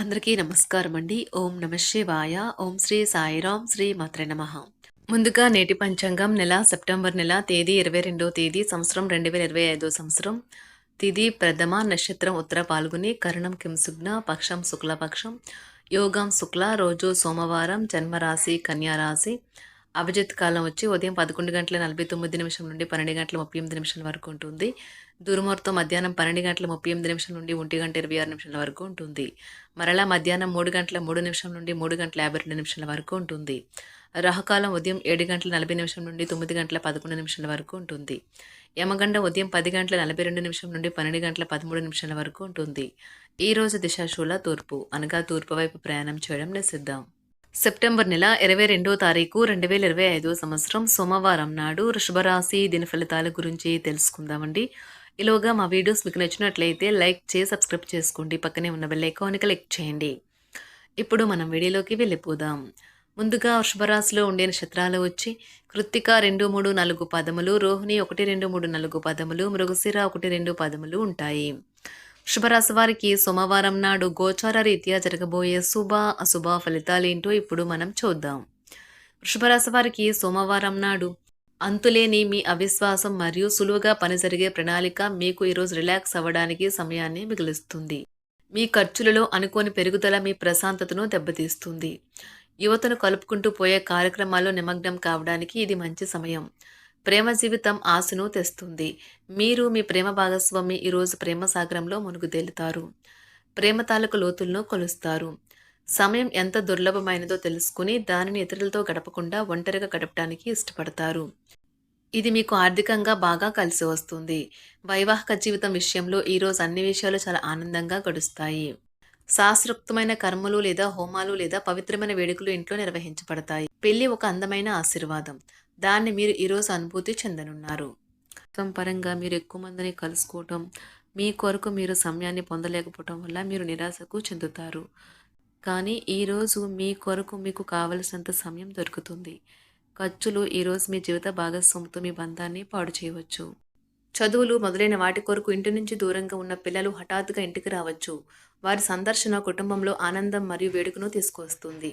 అందరికీ నమస్కారం అండి ఓం నమ శివాయ. ఓం శ్రీ సాయిరాం శ్రీ మాత్ర నమ. ముందుగా నేటి పంచాంగం నెల సెప్టెంబర్ నెల తేదీ ఇరవై రెండో తేదీ సంవత్సరం రెండు వేల ఇరవై ఐదో సంవత్సరం. తిది ప్రథమ నక్షత్రం ఉత్తర పాల్గొని కరణం కింసుగ్న పక్షం శుక్లపక్షం యోగం శుక్ల రోజు సోమవారం జన్మరాశి కన్యారాశి. అభిజిత్ కాలం వచ్చి ఉదయం పదకొండు గంటల నలభై తొమ్మిది నిమిషం నుండి పన్నెండు గంటల ముప్పై ఎనిమిది నిమిషాల వరకు ఉంటుంది. దుర్ముహూర్తం మధ్యాహ్నం పన్నెండు గంటల ముప్పై ఎనిమిది నిమిషం నుండి ఒంటి గంట ఇరవై ఆరు నిమిషాల వరకు ఉంటుంది. మరలా మధ్యాహ్నం మూడు గంటల మూడు నిమిషం నుండి మూడు గంటల యాభై రెండు నిమిషాల వరకు ఉంటుంది. రాహుకాలం ఉదయం ఏడు గంటల నలభై నిమిషం నుండి తొమ్మిది గంటల పదకొండు నిమిషాల వరకు ఉంటుంది. యమగండ ఉదయం పది గంటల నలభై రెండు నిమిషం నుండి పన్నెండు గంటల పదమూడు నిమిషాల వరకు ఉంటుంది. ఈ రోజు దిశాశూల తూర్పు అనగా తూర్పు వైపు ప్రయాణం చేయడం నిషిద్దాం సెప్టెంబర్ నెల ఇరవై రెండో తారీఖు రెండు వేల ఇరవై ఐదో సంవత్సరం సోమవారం నాడు వృషభరాశి దిన ఫలితాల గురించి తెలుసుకుందామండి. ఇలోగా మా వీడియోస్ మీకు నచ్చినట్లయితే లైక్ చేసి సబ్స్క్రైబ్ చేసుకోండి. పక్కనే ఉన్న బెల్ ఐకాన్ని క్లిక్ చేయండి. ఇప్పుడు మనం వీడియోలోకి వెళ్ళిపోదాం. ముందుగా వృషభరాశిలో ఉండే నక్షత్రాలు వచ్చి కృత్తిక రెండు మూడు నాలుగు పదములు రోహిణి ఒకటి రెండు మూడు నాలుగు పదములు మృగశిర ఒకటి రెండు పదములు ఉంటాయి. శుభరాశి వారికి సోమవారం నాడు గోచార రీత్యా జరగబోయే శుభ అశుభ ఫలితాలేంటో ఇప్పుడు మనం చూద్దాం. వృషభరాశి వారికి సోమవారం నాడు అంతులేని మీ అవిశ్వాసం మరియు సులువుగా పని జరిగే ప్రణాళిక మీకు ఈరోజు రిలాక్స్ అవ్వడానికి సమయాన్ని మిగిలిస్తుంది. మీ ఖర్చులలో అనుకోని పెరుగుదల మీ ప్రశాంతతను దెబ్బతీస్తుంది. యువతను కలుపుకుంటూ పోయే కార్యక్రమాల్లో నిమగ్నం కావడానికి ఇది మంచి సమయం. ప్రేమ జీవితం ఆశను తెస్తుంది. మీరు మీ ప్రేమ భాగస్వామి ఈరోజు ప్రేమ సాగరంలో మునుగుదేలుతారు ప్రేమ తాలూకు లోతులను కొలుస్తారు. సమయం ఎంత దుర్లభమైనదో తెలుసుకుని దానిని ఇతరులతో గడపకుండా ఒంటరిగా గడపడానికి ఇష్టపడతారు. ఇది మీకు ఆర్థికంగా బాగా కలిసి వస్తుంది. వైవాహిక జీవితం విషయంలో ఈరోజు అన్ని విషయాలు చాలా ఆనందంగా గడుస్తాయి. శాస్త్రోక్తమైన కర్మలు లేదా హోమాలు లేదా పవిత్రమైన వేడుకలు ఇంట్లో నిర్వహించబడతాయి. పెళ్ళి ఒక అందమైన ఆశీర్వాదం. దాన్ని మీరు ఈరోజు అనుభూతి చెందనున్నారు. మొత్తం పరంగా మీరు ఎక్కువ మందిని కలుసుకోవటం మీ కొరకు మీరు సమయాన్ని పొందలేకపోవటం వల్ల మీరు నిరాశకు చెందుతారు. కానీ ఈరోజు మీ కొరకు మీకు కావలసినంత సమయం దొరుకుతుంది. ఖర్చులు ఈరోజు మీ జీవిత భాగస్వామితో మీ బంధాన్ని పాడు చేయవచ్చు. చదువులు మొదలైన వాటి కొరకు ఇంటి నుంచి దూరంగా ఉన్న పిల్లలు హఠాత్తుగా ఇంటికి రావచ్చు. వారి సందర్శన కుటుంబంలో ఆనందం మరియు వేడుకను తీసుకొస్తుంది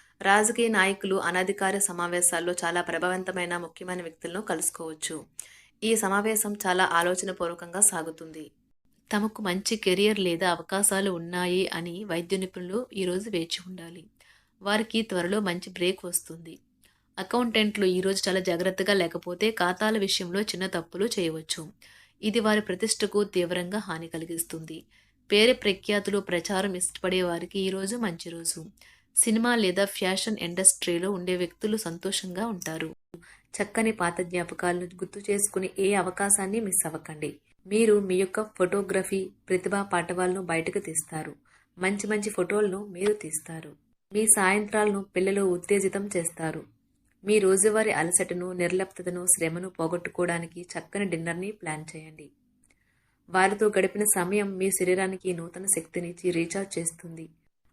రాజకీయ నాయకులు అనధికార సమావేశాల్లో చాలా ప్రభావవంతమైన ముఖ్యమైన వ్యక్తులను కలుసుకోవచ్చు. ఈ సమావేశం చాలా ఆలోచనపూర్వకంగా సాగుతుంది. తమకు మంచి కెరియర్ లేదా అవకాశాలు ఉన్నాయి అని వైద్య నిపుణులు ఈరోజు వేచి ఉండాలి. వారికి త్వరలో మంచి బ్రేక్ వస్తుంది. అకౌంటెంట్లు ఈరోజు చాలా జాగ్రత్తగా లేకపోతే ఖాతాల విషయంలో చిన్న తప్పులు చేయవచ్చు. ఇది వారి ప్రతిష్టకు తీవ్రంగా హాని కలిగిస్తుంది. పేరు ప్రఖ్యాతులు ప్రచారం ఇష్టపడే వారికి ఈరోజు మంచి రోజు. సినిమా లేదా ఫ్యాషన్ ఇండస్ట్రీలో ఉండే వ్యక్తులు సంతోషంగా ఉంటారు. చక్కని పాత జ్ఞాపకాలను గుర్తు చేసుకుని ఏ అవకాశాన్ని మిస్ అవ్వకండి. మీరు మీ యొక్క ఫోటోగ్రఫీ ప్రతిభా పాఠవాలను బయటకు తీస్తారు. మంచి మంచి ఫోటోలను మీరు తీస్తారు. మీ సాయంత్రాలను పిల్లలు ఉత్తేజితం చేస్తారు. మీ రోజువారీ అలసటను నిర్లప్తతను శ్రమను పోగొట్టుకోవడానికి చక్కని డిన్నర్ని ప్లాన్ చేయండి. వారితో గడిపిన సమయం మీ శరీరానికి నూతన శక్తినిచ్చి రీఛార్జ్ చేస్తుంది.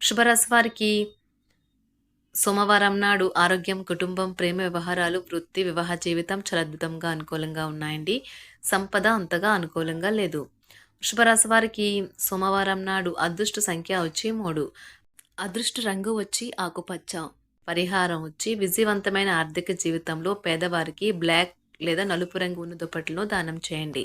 శుభరాశి వారికి సోమవారం నాడు ఆరోగ్యం కుటుంబం ప్రేమ వ్యవహారాలు వృత్తి వివాహ జీవితం చాలా అద్భుతంగా అనుకూలంగా ఉన్నాయండి. సంపద అంతగా అనుకూలంగా లేదు. వృషభరాశి వారికి సోమవారం నాడు అదృష్ట సంఖ్య వచ్చి మూడు. అదృష్ట రంగు వచ్చి ఆకుపచ్చ. పరిహారం వచ్చి విజయవంతమైన ఆర్థిక జీవితంలో పేదవారికి బ్లాక్ లేదా నలుపు రంగు ఉన్న దుప్పట్లను దానం చేయండి.